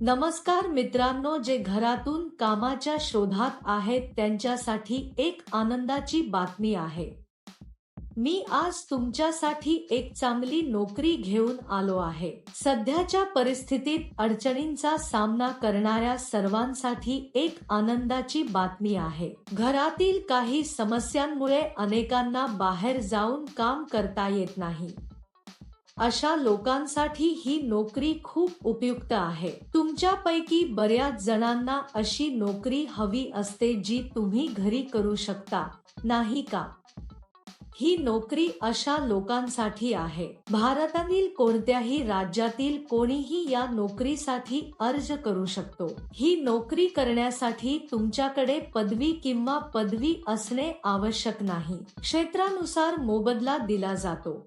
नमस्कार मित्रांनो जे घरातून कामाच्या शोधात आहेत त्यांच्यासाठी एक आनंदाची बातमी आहे. मी आज तुमच्यासाठी एक चांगली नोकरी घेऊन आलो आहे. सध्याच्या परिस्थितीत अडचणींचा सामना करणाऱ्या सर्वांसाठी एक आनंदाची बातमी आहे. घरातील काही समस्यांमुळे अनेकांना बाहेर जाऊन काम करता येत नाही. अशा लोकांसाठी ही नोकरी खूप उपयुक्त आहे. तुमच्यापैकी बऱ्याच जणांना अशी नोकरी हवी असते जी तुम्ही घरी करू शकता. नाही का? ही नोकरी अशा लोकांसाठी आहे. भारतातील कोणत्याही राज्यातील कोणीही या नोकरीसाठी अर्ज करू शकतो. ही नोकरी करण्यासाठी तुमच्याकडे पदवी किंवा पदवी असणे आवश्यक नाही. क्षेत्रानुसार मोबदला दिला जातो.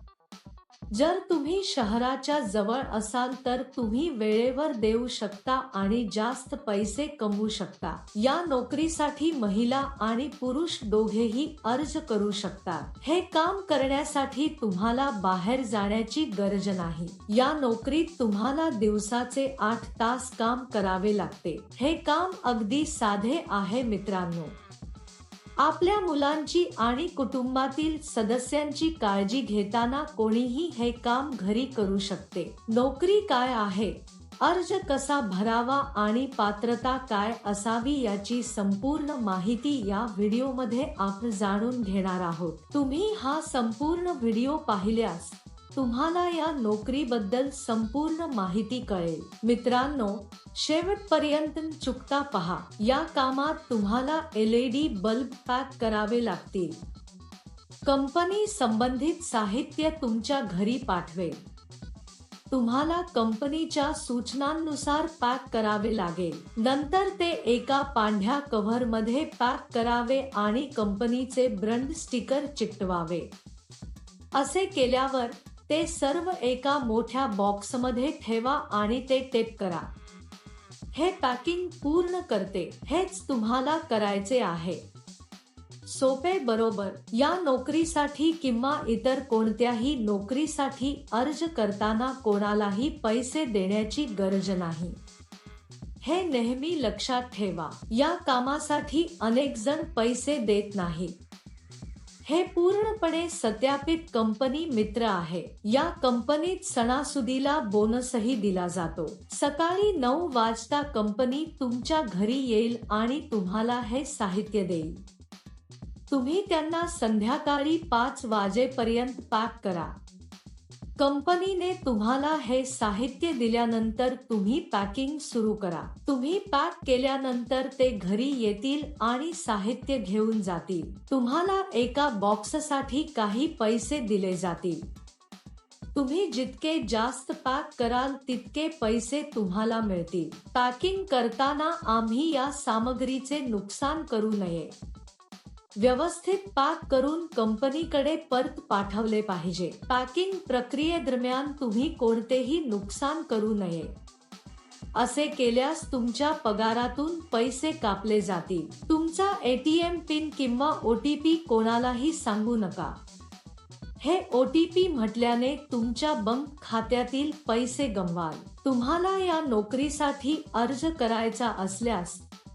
जर तुम्ही शहराच्या जवळ असाल तर तुम्ही वेळेवर देऊ शकता आणि जास्त पैसे कमवू शकता. या नोकरीसाठी महिला आणि पुरुष दोघेही अर्ज करू शकतात. हे काम करण्यासाठी तुम्हाला बाहेर जाण्याची गरज नाही. या नोकरीत तुम्हाला दिवसाचे आठ तास काम करावे लागते. हे काम अगदी साधे आहे मित्रांनो. आपल्या मुलांची आणि कुटुंबातील सदस्यांची काळजी घेताना कोणीही हे काम घरी करू शकते. नोकरी काय आहे? अर्ज कसा भरावा आणि पात्रता काय असावी याची संपूर्ण माहिती या व्हिडिओमध्ये आपण जाणून घेणार आहोत. तुम्ही हा संपूर्ण व्हिडिओ पाहिल्यास तुम्हाला या नोकरीबद्दल संपूर्ण माहिती कळेल. मित्रांनो शेवटपर्यंत चुकता पहा. या कामात तुम्हाला एलईडी बल्ब पॅक करावे लागतील. कंपनी संबंधित साहित्य तुमच्या घरी पाठवेल. तुम्हाला कंपनीच्या सूचनांनुसार पॅक करावे लागेल. नंतर ते एका पांढ्या कव्हरमध्ये पॅक करावे आणि कंपनीचे ब्रंड स्टिकर चिकटवावे. असे केल्यावर ते सर्व एका मोठ्या बॉक्समध्ये ठेवा आणि ते टेप करा. हे पॅकिंग पूर्ण करते हेच तुम्हाला करायचे आहे. सोपे बरोबर या नोकरीसाठी किंवा इतर कोणत्याही नोकरीसाठी अर्ज करताना कोणालाही पैसे देण्याची गरज नाही. हे नेहमी लक्षात ठेवा या कामासाठी अनेक जण पैसे देत नाहीत. हे पूर्णपणे सत्यापित कंपनी मित्र आहे. या कंपनीत सणासुदीला बोनसही दिला जातो. सकाळी नऊ वाजता कंपनी तुमच्या घरी येईल आणि तुम्हाला हे साहित्य देईल. तुम्ही त्यांना संध्याकाळी पाच वाजेपर्यंत पॅक करा. कंपनीने तुम्हाला हे साहित्य दिल्यानंतर तुम्ही पॅकिंग सुरू करा. तुम्ही पॅक केल्यानंतर ते घरी येतील आणि साहित्य घेऊन जातील. तुम्हाला एका बॉक्ससाठी काही पैसे दिले जातील. तुम्ही जितके जास्त पॅक कराल तितके पैसे तुम्हाला मिळतील. पॅकिंग करताना आम्ही या सामग्रीचे नुकसान करू नये. व्यवस्थित पॅक करून कंपनीकडे परत पाठवले पाहिजे. पॅकिंग प्रक्रियेदरम्यान तुम्ही कोणतेही नुकसान करू नये. असे केल्यास तुमच्या पगारातून पैसे कापले जातील. तुमचा एटीएम पिन किंवा ओटीपी कोणालाही सांगू नका. हे ओटीपी म्हटल्याने तुमच्या बँक खात्यातील पैसे गमवाल. तुम्हाला या नोकरीसाठी अर्ज करायचा असल्यास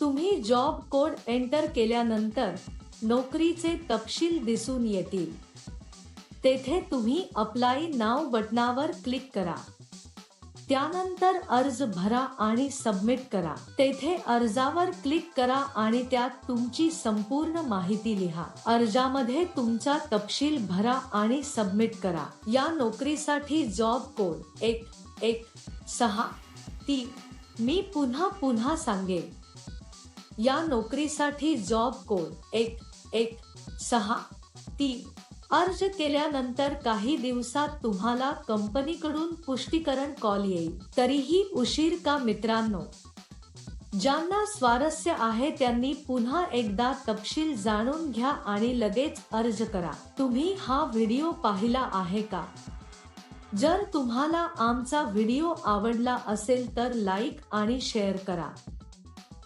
तुम्ही जॉब कोड एंटर केल्यानंतर नोकरीचे तपशील दिसून येतील. तेथे तुम्ही अप्लाय नाव बटनावर क्लिक करा. त्यानंतर अर्ज भरा आणि सबमिट करा. तेथे अर्जावर क्लिक करा आणि त्यात तुमची संपूर्ण माहिती लिहा. अर्जामध्ये तुमचा तपशील भरा आणि सबमिट करा. या नोकरीसाठी जॉब कोड एक एक सहा तीन. मी पुन्हा पुन्हा सांगेन. या नोकरीसाठी जॉब कोड एक एक सहा तीन. अर्ज केल्यानंतर काही दिवसात तुम्हाला कंपनीकडून पुष्टीकरण कॉल येईल. तरीही उशीर का मित्रांनो? ज्यांना स्वारस्य आहे त्यांनी पुन्हा एकदा तपशील जाणून घ्या आणि लगेच अर्ज करा. तुम्ही हा व्हिडिओ पाहिला आहे का? जर तुम्हाला आमचा व्हिडिओ आवडला असेल तर लाईक आणि शेअर करा.